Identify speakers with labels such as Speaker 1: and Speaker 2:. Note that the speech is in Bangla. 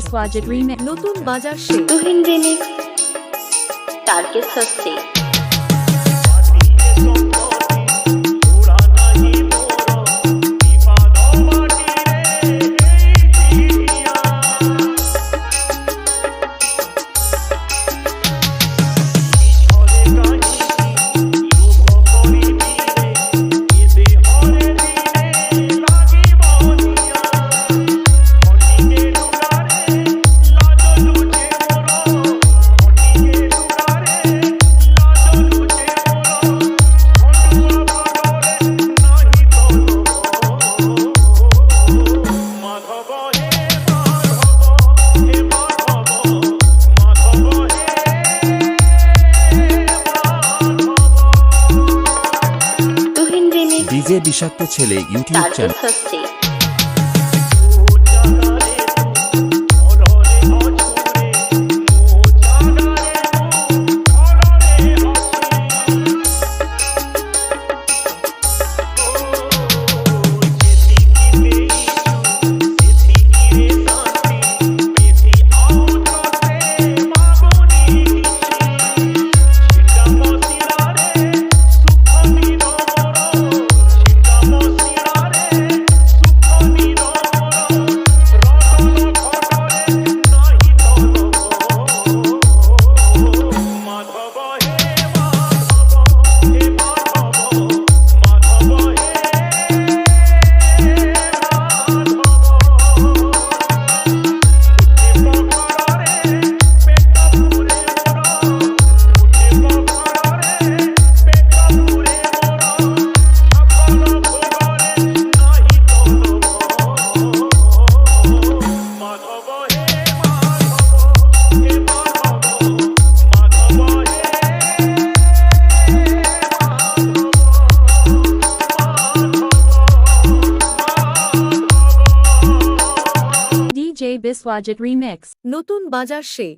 Speaker 1: এস ওয়াজেট রিমেক
Speaker 2: নতুন বাজার সে
Speaker 3: তুহিন রিমিক্স টার্গেট সাসে
Speaker 4: যে বিষাক্ত ছেলে ইউটিউব চ্যানেল
Speaker 1: সেই বেসওয়াজেট রিমিক্স
Speaker 2: নতুন বাজার সে।